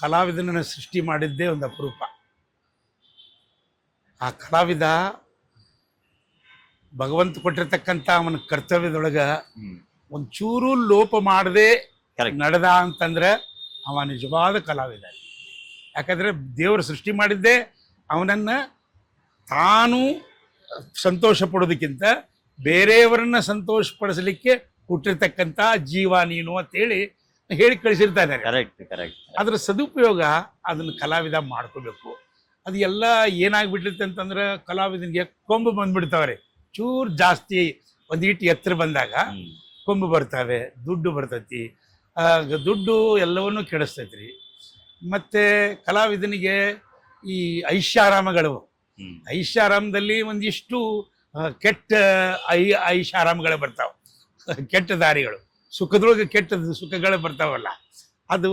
ಕಲಾವಿದನನ್ನು ಸೃಷ್ಟಿ ಮಾಡಿದ್ದೇ ಒಂದು ಅಪರೂಪ. ಆ ಕಲಾವಿದ ಭಗವಂತ ಕೊಟ್ಟಿರ್ತಕ್ಕಂಥ ಅವನ ಕರ್ತವ್ಯದೊಳಗೆ ಒಂಚೂರು ಲೋಪ ಮಾಡದೆ. ನಡೆದ ಅಂತಂದ್ರೆ ಅವ ನಿಜವಾದ ಕಲಾವಿದ. ಯಾಕಂದ್ರೆ ದೇವರು ಸೃಷ್ಟಿ ಮಾಡಿದ್ದೇ ಅವನನ್ನ ತಾನು ಸಂತೋಷ ಪಡೋದಕ್ಕಿಂತ ಬೇರೆಯವರನ್ನ ಸಂತೋಷ ಪಡಿಸಲಿಕ್ಕೆ ಹುಟ್ಟಿರ್ತಕ್ಕಂಥ ಜೀವ ನೀನು ಅಂತೇಳಿ ಹೇಳಿ ಕಳಿಸಿರ್ತಾನೆ ಕರೆಕ್ಟ್ ಕರೆಕ್ಟ್ ಅದರ ಸದುಪಯೋಗ ಅದನ್ನ ಕಲಾವಿದ ಮಾಡ್ಕೋಬೇಕು. ಅದು ಎಲ್ಲ ಏನಾಗ್ಬಿಟ್ಟಿರುತ್ತೆ ಅಂತಂದ್ರೆ ಕಲಾವಿದನಿಗೆ ಕೊಂಬು ಬಂದ್ಬಿಡ್ತಾವ್ರೆ. ಚೂರು ಜಾಸ್ತಿ ಒಂದೀಟು ಎತ್ತರ ಬಂದಾಗ ಕೊಂಬು ಬರ್ತಾವೆ ದುಡ್ಡು ಬರ್ತೈತಿ. ದುಡ್ಡು ಎಲ್ಲವನ್ನೂ ಕೆಡಿಸ್ತೈತ್ರಿ. ಮತ್ತೆ ಕಲಾವಿದನಿಗೆ ಈ ಐಷಾರಾಮಗಳು. ಐಷಾರಾಮದಲ್ಲಿ ಒಂದಿಷ್ಟು ಕೆಟ್ಟ ಐ ಐಷಾರಾಮಗಳು ಬರ್ತಾವೆ. ಕೆಟ್ಟ ದಾರಿಗಳು. ಸುಖದೊಳಗೆ ಕೆಟ್ಟದ್ದು ಸುಖಗಳೇ ಬರ್ತಾವಲ್ಲ ಅದು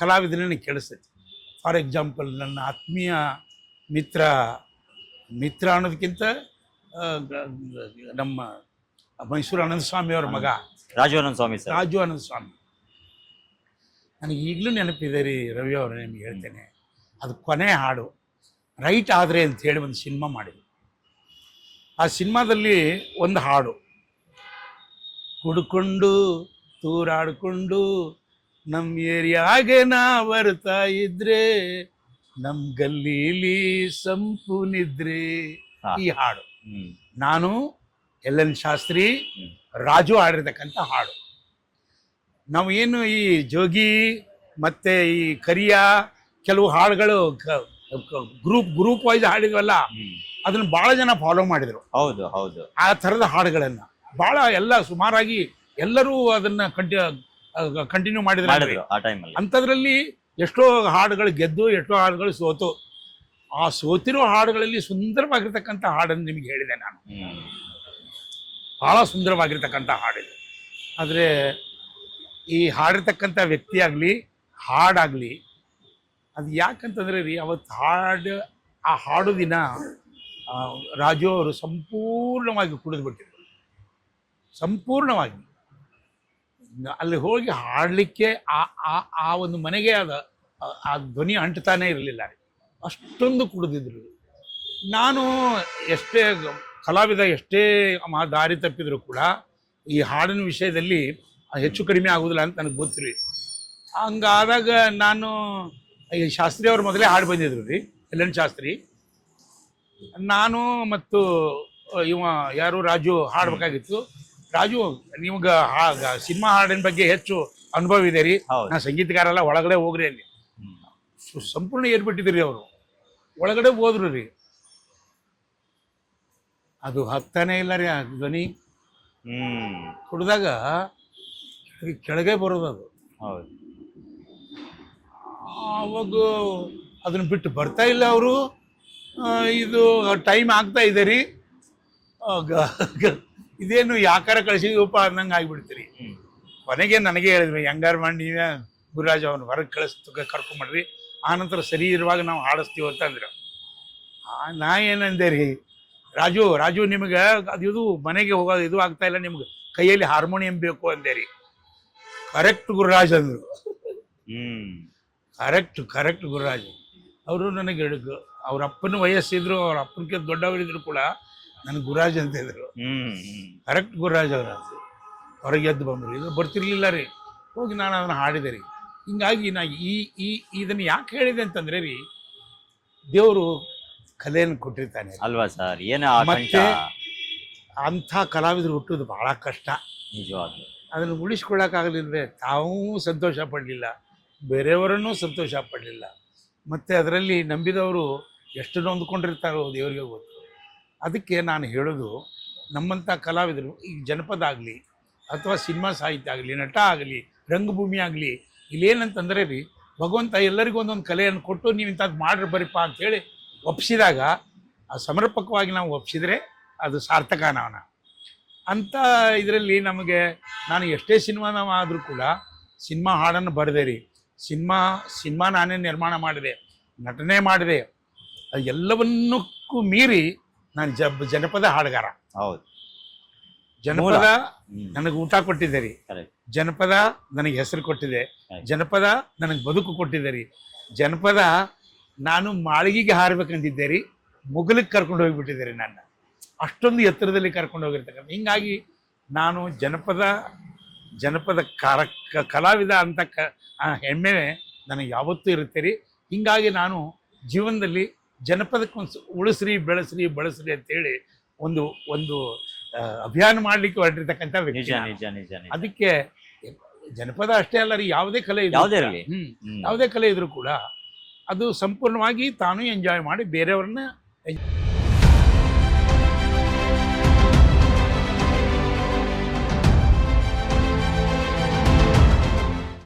ಕಲಾವಿದನೇ ಕೆಡಿಸ್ತೈತಿ ಫಾರ್ ಎಕ್ಸಾಂಪಲ್ ನನ್ನ ಆತ್ಮೀಯ ಮಿತ್ರ ಮಿತ್ರ ಅನ್ನೋದಕ್ಕಿಂತ ನಮ್ಮ ಮೈಸೂರು ಆನಂದ ಸ್ವಾಮಿಯವರ ಮಗ. ರಾಜವನಂದ ಸ್ವಾಮಿ ಸರ್. ರಾಜು ಆನಂದ ಸ್ವಾಮಿ ನನಗೆ ಈಗಲೂ ನೆನಪಿದೆ ರೀ ರವಿ ಅವರು ನಿಮ್ಗೆ ಹೇಳ್ತೇನೆ. ಅದು ಕೊನೆ ಹಾಡು. ರೈಟ್ ಆದರೆ ಅಂತ ಹೇಳಿ ಒಂದು ಸಿನಿಮಾ ಮಾಡಿದ್ವಿ ಆ ಸಿನಿಮಾದಲ್ಲಿ ಒಂದು ಹಾಡು. ಕುಡ್ಕೊಂಡು ತೂರಾಡ್ಕೊಂಡು ನಮ್ಮ ಏರಿಯಾಗೆ ನಾ ಬರ್ತಾ ಇದ್ರೆ ನಮ್ಮ ಗಲ್ಲೀಲಿ ಸಂಪು ನಿದ್ರೆ. ಈ ಹಾಡು. ನಾನು ಎಲ್ ಎನ್ ಶಾಸ್ತ್ರಿ ರಾಜು ಆಡಿರ್ತಕ್ಕಂಥ ಹಾಡು. ನಾವು ಏನು ಈ ಜೋಗಿ ಮತ್ತೆ ಈ ಕರಿಯ ಕೆಲವು ಹಾಡುಗಳು ಗ್ರೂಪ್ ಗ್ರೂಪ್ ವೈಸ್ ಹಾಡಿದ್ವಲ್ಲ ಅದನ್ನ ಬಹಳ ಜನ ಫಾಲೋ ಮಾಡಿದ್ರು. ಹೌದು ಹೌದು. ಆ ಥರದ ಹಾಡುಗಳನ್ನ. ಬಹಳ ಎಲ್ಲ ಸುಮಾರಾಗಿ ಎಲ್ಲರೂ ಅದನ್ನ ಕಂಟಿ ಕಂಟಿನ್ಯೂ ಮಾಡಿದ್ರು ಮಾಡಿದ್ರು ಆ ಟೈಮಲ್ಲಿ ಅಂಥದ್ರಲ್ಲಿ ಎಷ್ಟೋ ಹಾಡುಗಳು ಗೆದ್ದು ಎಷ್ಟೋ ಹಾಡುಗಳು ಸೋತು. ಆ ಸೋತಿರೋ ಹಾಡುಗಳಲ್ಲಿ ಸುಂದರವಾಗಿರ್ತಕ್ಕಂಥ ಹಾಡನ್ನು ನಿಮಗೆ ಹೇಳಿದೆ ನಾನು. ಬಹಳ ಸುಂದರವಾಗಿರ್ತಕ್ಕಂಥ ಹಾಡಿದೆ. ಆದರೆ ಈ ಹಾಡಿರ್ತಕ್ಕಂಥ ವ್ಯಕ್ತಿ ಆಗಲಿ ಹಾಡಾಗಲಿ ಅದು ಯಾಕಂತಂದ್ರೆ ರೀ ಅವತ್ತು ಹಾಡು ಆ ಹಾಡು ದಿನ ಆ, ರಾಜು ಅವರು ಸಂಪೂರ್ಣವಾಗಿ ಕುಡಿದು ಬಿಟ್ಟಿದ್ರು. ಸಂಪೂರ್ಣವಾಗಿ. ಅಲ್ಲಿ ಹೋಗಿ ಹಾಡಲಿಕ್ಕೆ ಆ ಆ ಆ ಒಂದು ಮನೆಗೆ ಅದು ಆ- ಧ್ವನಿ ಅಂಟ್ತಾನೇ ಇರಲಿಲ್ಲ. ಅಷ್ಟೊಂದು ಕುಡಿದಿದ್ರು. ನಾನು ಎಷ್ಟೇ ಕಲಾವಿದ, ಎಷ್ಟೇ ದಾರಿ ತಪ್ಪಿದ್ರು ಕೂಡ ಈ ಹಾಡಿನ ವಿಷಯದಲ್ಲಿ ಹೆಚ್ಚು ಕಡಿಮೆ ಆಗುದಿಲ್ಲ ಅಂತ ನನಗೆ ಗೊತ್ತಿರಿ ಹಂಗಾದಾಗ ನಾನು ಈ ಶಾಸ್ತ್ರಿ ಅವ್ರ ಮೊದಲೇ ಹಾಡು ಬಂದಿದ್ರು ರೀ ಎನ್ ಶಾಸ್ತ್ರಿ. ನಾನು ಮತ್ತು ಇವ ಯಾರು ರಾಜು ಹಾಡ್ಬೇಕಾಗಿತ್ತು. ರಾಜು ನಿಮ್ಗೆ ಸಿನಿಮಾ ಹಾಡಿನ ಬಗ್ಗೆ ಹೆಚ್ಚು ಅನುಭವ ಇದೆ ರೀ. ನಾ ಸಂಗೀತಗಾರ ಅಲ್ಲ ಒಳಗಡೆ ಹೋಗ್ರಿ ಅಲ್ಲಿ. ಸಂಪೂರ್ಣ ಏರ್ಬಿಟ್ಟಿದ್ರಿ ಅವರು. ಒಳಗಡೆ ಹೋದ್ರು ರೀ. ಅದು ಹತ್ತಾನೇ ಇಲ್ಲ ರೀ ಆ ಧ್ವನಿ. ಹ್ಮ್. ಕುಡ್ದಾಗ ಕೆಳಗೆ ಬರೋದು ಅದು. ಹೌದು. ಆವಾಗ ಅದನ್ನ ಬಿಟ್ಟು ಬರ್ತಾ ಇಲ್ಲ ಅವರು. ಇದು ಟೈಮ್ ಆಗ್ತಾ ಇದೆ ರೀ. ಇದೇನು ಯಾಕಾರ ಕಳಿಸಿದೀವಪ್ಪ ಅನ್ನಂಗೆ ಆಗ್ಬಿಡ್ತೀರಿ. ಕೊನೆಗೆ ನನಗೆ ಹೇಳಿದ್ವಿ ಹೆಂಗಾರು ಮಾಡಿ ನೀವೇ ಗುರುರಾಜ್ ಅವನು ಹೊರಗೆ ಕಳಿಸ್ತಕ್ಕ ಕರ್ಕೊಂಬಿಡ್ರಿ ಆನಂತರ ಸರಿ ಇರುವಾಗ ನಾವು ಹಾಡಿಸ್ತೀವಿ ಅಂತಂದ್ರೆ ಆ, ನಾ ಏನಂದೆ ರೀ ರಾಜು ರಾಜು ನಿಮಗೆ ಅದು ಇದು ಮನೆಗೆ ಹೋಗೋದು ಇದು ಆಗ್ತಾ ಇಲ್ಲ ನಿಮ್ಗೆ. ಕೈಯಲ್ಲಿ ಹಾರ್ಮೋನಿಯಂ ಬೇಕು ಅಂದೆ ರೀ. ಕರೆಕ್ಟ್ ಗುರುರಾಜ್ ಅಂದರು. ಹ್ಮ್. Correct correct Gururaj. ಅವರು ನನಗೆ ಹೇಳಿದ್ರು ಅವ್ರ ಅಪ್ಪನ ವಯಸ್ಸಿದ್ರು ಅವ್ರ ಅಪ್ಪನಿಗೆ ದೊಡ್ಡವರಿದ್ರು ಕೂಡ ನನಗೆ ಗುರಾಜ್ ಅಂತ ಇದ್ರು. ಕರೆಕ್ಟ್ ಗುರುರಾಜ್ ಅವರ ಹೊರಗೆ ಎದ್ದು ಬಂದರು. ಇದು ಬರ್ತಿರ್ಲಿಲ್ಲ ರೀ. ಹೋಗಿ ನಾನು ಅದನ್ನು ಹಾಡಿದೆ ರೀ. ಹಿಂಗಾಗಿ ನಾ ಈ ಈ ಇದನ್ನು ಯಾಕೆ ಹೇಳಿದೆ ಅಂತಂದ್ರೆ ರೀ ದೇವರು ಕಲೆಯನ್ನು ಕೊಟ್ಟಿರ್ತಾನೆ ಅಲ್ವಾ ಸರ್? ಏನ ಮತ್ತೆ ಅಂಥ ಕಲಾವಿದರು ಹುಟ್ಟೋದು ಬಹಳ ಕಷ್ಟ. ನಿಜವಾಗ್ಲೂ. ಅದನ್ನು ಉಳಿಸ್ಕೊಳ್ಳೋಕ್ಕಾಗಲಿಲ್ಲದೆ ತಾವೂ ಸಂತೋಷ ಪಡಲಿಲ್ಲ. ಬೇರೆಯವರನ್ನೂ ಸಂತೋಷ ಪಡಲಿಲ್ಲ. ಮತ್ತು ಅದರಲ್ಲಿ ನಂಬಿದವರು ಎಷ್ಟು ನೊಂದ್ಕೊಂಡಿರ್ತಾರೋ ದೇವರಿಗೆ ಗೊತ್ತು. ಅದಕ್ಕೆ ನಾನು ಹೇಳೋದು, ನಮ್ಮಂಥ ಕಲಾವಿದರು ಈ ಜನಪದ ಆಗಲಿ ಅಥವಾ ಸಿನಿಮಾ ಸಾಹಿತ್ಯ ಆಗಲಿ, ನಟ ಆಗಲಿ, ರಂಗಭೂಮಿ ಆಗಲಿ, ಇಲ್ಲೇನಂತಂದರೆ ರೀ, ಭಗವಂತ ಎಲ್ಲರಿಗೂ ಒಂದೊಂದು ಕಲೆಯನ್ನು ಕೊಟ್ಟು ನೀವು ಇಂಥದ್ದು ಮಾಡ್ರಿ ಬರಿಪ್ಪ ಅಂಥೇಳಿ ಒಪ್ಪಿಸಿದಾಗ ಆ ಸಮರ್ಪಕವಾಗಿ ನಾವು ಒಪ್ಪಿಸಿದರೆ ಅದು ಸಾರ್ಥಕ ನಾವನ ಅಂಥ ಇದರಲ್ಲಿ ನಮಗೆ, ನಾನು ಎಷ್ಟೇ ಸಿನಿಮಾ ನಾವು ಆದರೂ ಕೂಡ ಸಿನಿಮಾ ಹಾಡನ್ನು ಬರೆದೆ ರೀ, ಸಿನಿಮಾ ಸಿನಿಮಾ ನಾನೇ ನಿರ್ಮಾಣ ಮಾಡಿದೆ, ನಟನೆ ಮಾಡಿದೆ ಎಲ್ಲವನ್ನಕ್ಕೂ ಮೀರಿ ನಾನು ಜಬ್ ಜನಪದ ಹಾಡುಗಾರ. ಹೌದು. ಜನಪದ ನನಗೆ ಊಟ ಕೊಟ್ಟಿದೆ ರೀ. Correct. ಜನಪದ ನನಗೆ ಹೆಸರು ಕೊಟ್ಟಿದೆ. ಜನಪದ ನನಗೆ ಬದುಕು ಕೊಟ್ಟಿದೆ ರೀ. ಜನಪದ ನಾನು ಮಾಳಿಗೆಗೆ ಹಾರಬೇಕಂತಿದ್ದೆ ರೀ. ಮುಗಲಿಗೆ ಕರ್ಕೊಂಡು ಹೋಗಿಬಿಟ್ಟಿದೆ ರೀ ನನ್ನ. ಅಷ್ಟೊಂದು ಎತ್ತರದಲ್ಲಿ ಕರ್ಕೊಂಡು ಹೋಗಿರ್ತಕ್ಕಂಥ ಹಿಂಗಾಗಿ ನಾನು ಜನಪದ ಜನಪದ ಕಾರ ಕಲಾವಿದ ಅಂತ ಕ ಹೆಮ್ಮೆ ನನಗೆ ಯಾವತ್ತೂ ಇರುತ್ತೆ ರೀ. ಹಿಂಗಾಗಿ ನಾನು ಜೀವನದಲ್ಲಿ ಜನಪದಕ್ಕೊಂದು ಉಳಿಸ್ರಿ ಬೆಳೆಸ್ರಿ ಬಳಸ್ರಿ ಅಂತೇಳಿ ಒಂದು ಒಂದು ಅಭಿಯಾನ ಮಾಡಲಿಕ್ಕೆ ಹೊರಟಿರ್ತಕ್ಕಂಥ ನಿಜ ವ್ಯಕ್ತಿ. ನಿಜ ನಿಜ ನಿಜ. ಅದಕ್ಕೆ ಜನಪದ ಅಷ್ಟೇ ಅಲ್ಲ ರೀ ಯಾವುದೇ ಕಲೆ ಇದ್ರೂ ಯಾವುದೇ ಕೂಡ- ಹ್ಮ್. ಹ್ಮ್. ಯಾವುದೇ ಕಲೆ ಇದ್ರೂ ಕೂಡ ಅದು ಸಂಪೂರ್ಣವಾಗಿ ತಾನು ಎಂಜಾಯ್ ಮಾಡಿ ಬೇರೆಯವ್ರನ್ನ